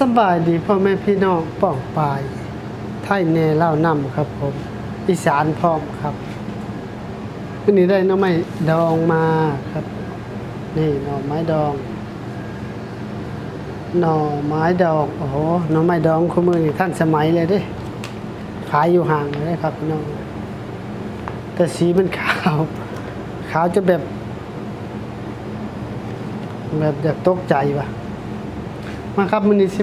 สบายดีพ่อแม่พี่น้องป้องปายไทยเนเล่านำครับผมอีสานพร้อมครับวันนี้ได้น้อไม้ดองมาครับ นี่หน่อไม้ดอง หน่อไม้ดองโอ้โหหน่อไม้ดองคู่มือท่านสมัยเลยด้ขายอยู่ห่างเลยครับพี่น้อง แต่สีมันขาว ขาวจะแบบ แบบอยากตกใจว่ะ มาครับมันนี้สิ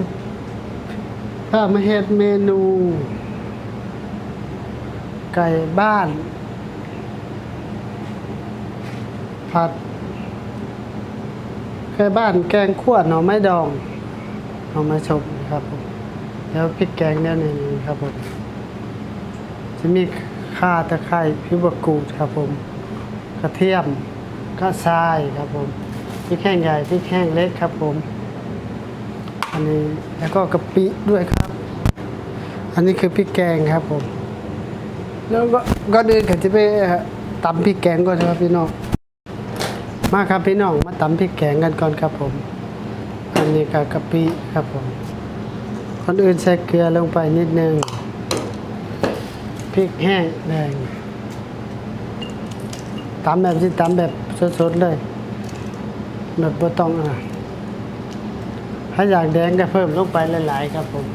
ถ้ามาเฮ็ดเมนู ไก่บ้าน ผัด ไก่บ้านแกงขั่วหน่อไม้ดองหน่อไม้ชมครับผมแล้วพริกแกงเนี่ยนี่ครับผมจะมีข่าตะไคร้พริกบกูดครับผม กระเทียมก็ทรายครับผมพริกแห้งใหญ่พริกแห้งเล็กครับผม อันนี้แล้วก็กะปิด้วยครับ อันนี้คือพริกแกงครับผม แล้วก็ก็เดินกันจะไปตำพริกแกงก่อนครับพี่น้อง มาครับพี่น้องมาตำพริกแกงกันก่อนครับผม อันนี้ก็กะปิครับผมคนอื่นใส่เกลือลงไปนิดนึงพริกแห้งแดงตำแบบที่ตำแบบสดๆเลยแบบบ่ต้องอะ ถ้าอยากแดงก็เพิ่มลงไปหลายๆครับผม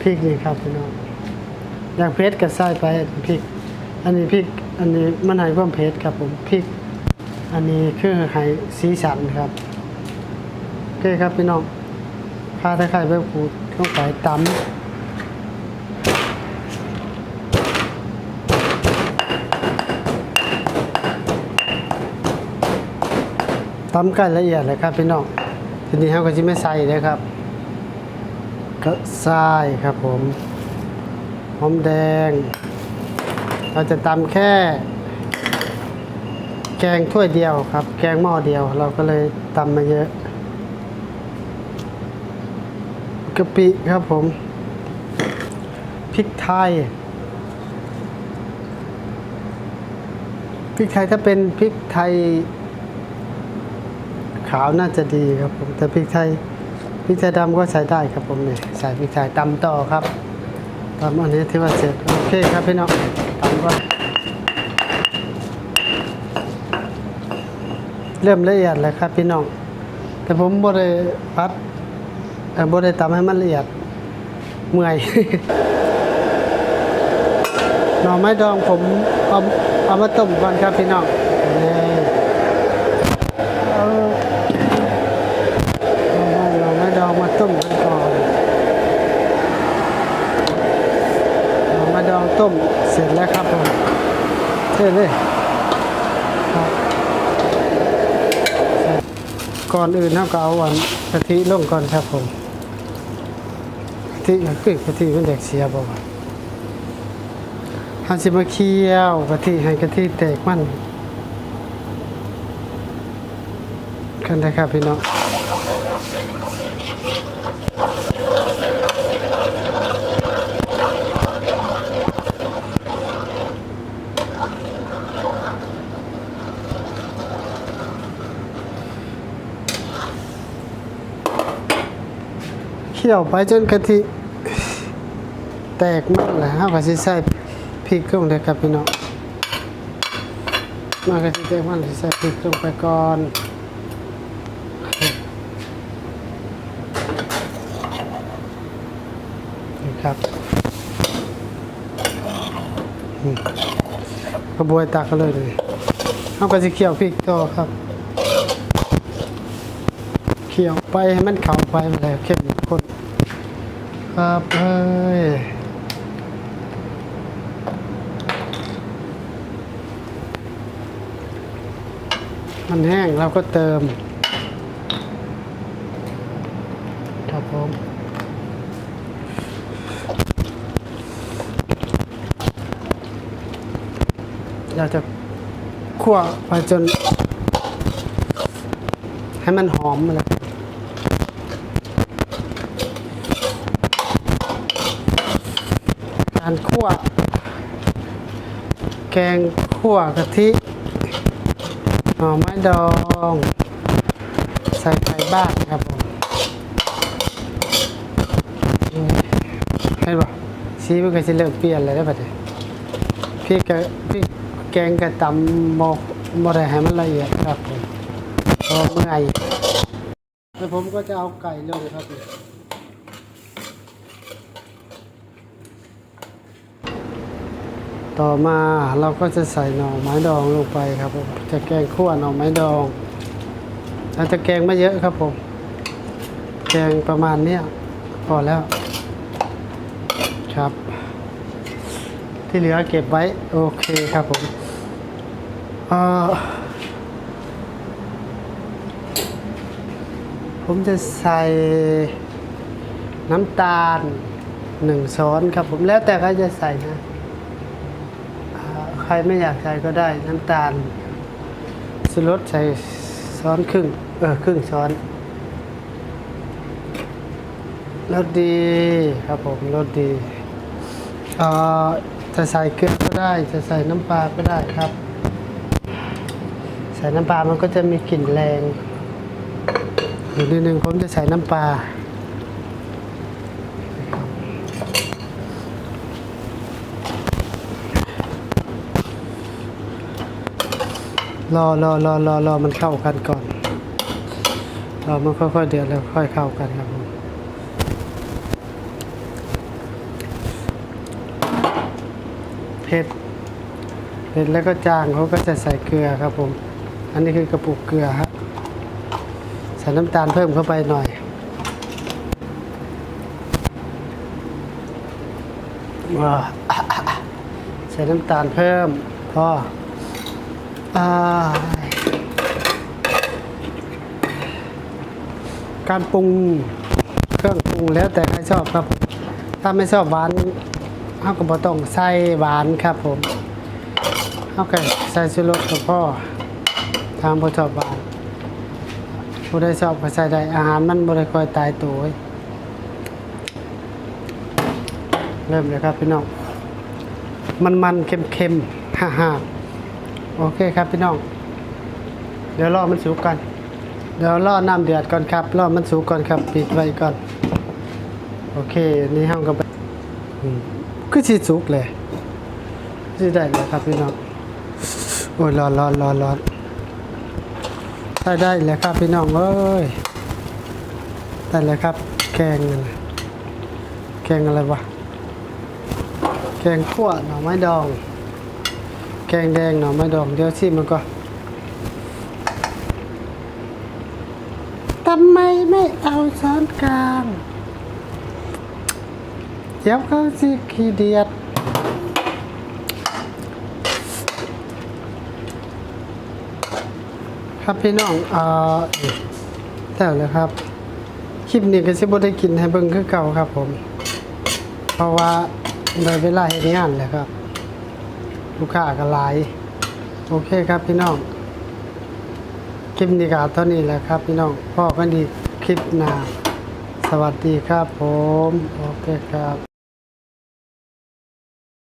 พริกนี่ครับพี่น้องอยากเผ็ดก็ใส่ไปพริก อันนี้พริก อันนี้มันให้ความเผ็ดครับผมพริก อันนี้คือให้สีสันครับโอเคครับพี่น้องข้าตะไคร้ใบขูดลงไปตำ ตำกันละเอียดเลยครับพี่น้องทีนี้เราก็จะไม่ใส่เลยครับ ก็ทรายครับผมหอมแดง เราจะตำแค่ แกงถ้วยเดียวครับ แกงหม้อเดียว เราก็เลยตำมาเยอะกะปิครับผมพริกไทยพริกไทยถ้าเป็นพริกไทย ขาวน่าจะดีครับผมแต่พริกไทยพริกไทยดำก็ใช้ได้ครับผมเนี่ยใส่พริกไทยตำต่อครับตำอันนี้ที่ว่าเสร็จโอเคครับพี่น้องตำก่อนเริ่มละเอียดแล้วครับพี่น้องแต่ผมบ่ได้พัดบ่ได้ตำให้มันละเอียดเมื่อยหน่อไม้ดองผมเอาเอามาต้มก่อนครับพี่น้องนี่เอา เราไม่ดองมาต้มกันก่อนเรามาดอง ต้มเสร็จแล้วครับผมเสร็จเลยครับก่อนอื่นเราก็เอาวันกะทิลงก่อนครับผมกะทิมันกึกกะทิมันแดกเสียบ่วะเราสิมาเคี่ยวกะทิให้กะทิแตกมันกันนะครับพี่น้อง คี่ยวไปจนกะทิแตกหมดแล้วเราก็สิใส่พริกลงเลยครับพี่น้องมากะทิแตกมันสิใส่พริกลงไปก่อนนี่ครับกระบวยตักเลยเลยเราก็จะเคี่ยวพริกต่อครับเคี่ยวไปให้มันเข้าไปมันเลยเข้ม ครับเอ้ยมันแห้งเราก็เติม ครับผมเราจะคั่วไปจน ให้มันหอมเลย การคั่ว แกงคั่วกะทิหน่อไม้ดอง ใส่ไข่บ้านครับผมเห็นบ่สีมันก็จะเริ่มเปลี่ยนเลยได้ปะเนี่ยพี่กะพี่แกงกะตำบ่บ่ได้ให้มันละเอียดครับผมเพราะเมื่อยแล้วผมก็จะเอาไก่ลงครับผม ต่อมาเราก็จะใส่หน่อไม้ดองลงไปครับผมจะแกงขั่วหน่อไม้ดองเราจะแกงไม่เยอะครับผมแกงประมาณเนี้ยพอแล้วครับ ที่เหลือเก็บไว้โอเคครับผมเออผมจะใส่น้ำตาลหนึ่งช้อนครับผมแล้วแต่ใครจะใส่นะ รไม่อยากใส่ก็ได้น้ำตาลสรสใส่ช้อนครึ่ง เออครึ่งช้อนรสดีครับผมรสดีเอ่อจะใส่เกลือก็ได้ จะใส่น้ำปลาก็ได้ครับ ใส่น้ำปลามันก็จะมีกลิ่นแรงอีกนิดนึงผมจะใส่น้ำปลา รอรอรอรอรอมันเข้ากันก่อนรอมันค่อยๆเดือดแล้วค่อยเข้ากันครับผมเผ็ดเผ็ดแล้วก็จางเขาก็จะใส่เกลือครับผม อันนี้คือกระปุกเกลือครับใส่น้ำตาลเพิ่มเข้าไปหน่อยว้าใส่น้ำตาลเพิ่มพอ การปรุงเครื่องปรุงแล้วแต่ใครชอบครับ ถ้าไม่ชอบหวานเขาก็บ่ต้องใส่หวานครับผมเขาก็ใส่ชูรสกับพ่อทางบ่ชอบหวานผู้ได้ชอบก็ใส่ได้อาหารมันบ่ได้คอยตายตัวเริ่มเลยครับพี่น้องมันมันๆเค็มๆฮ่าฮ่าๆ โอเคครับพี่น้อง เดี๋ยวรอมันสุกกันเดี๋ยวรอน้ำเดือดก่อนครับรอมันสุกก่อนครับ ปิดไว้ก่อน โอเค นี่ห้องก็ไปคือสิสุกเลยสิได้เลยครับพี่น้อง โอ้ยร้อนร้อนร้อนร้อนได้ได้เลยครับพี่น้องเอ้ยได้เลยครับ แกงนั่นน่ะแกงอะไรวะ แกงขั่วหน่อไม้ดอง แกงแดงหน่อไม้ดองเดี๋ยวชิมมันก็ทำไมไม่เอาช้อนกลางเดี๋ยวเขาสิขี้เดียดครับพี่น้องเอ่อแต่เลยครับ คลิปนี้ก็สิบ่ได้กินให้เบิ่งคือเก่าครับผม เพราะว่าได้เวลาเฮ็ดงานแล้วครับ ลูกค้าก็หลาย โอเคครับพี่น้อง คลิปนี้ก็เท่านี้แหละครับ พี่น้องพ่อกันดีคลิปหน้า สวัสดีครับผม โอเคครับ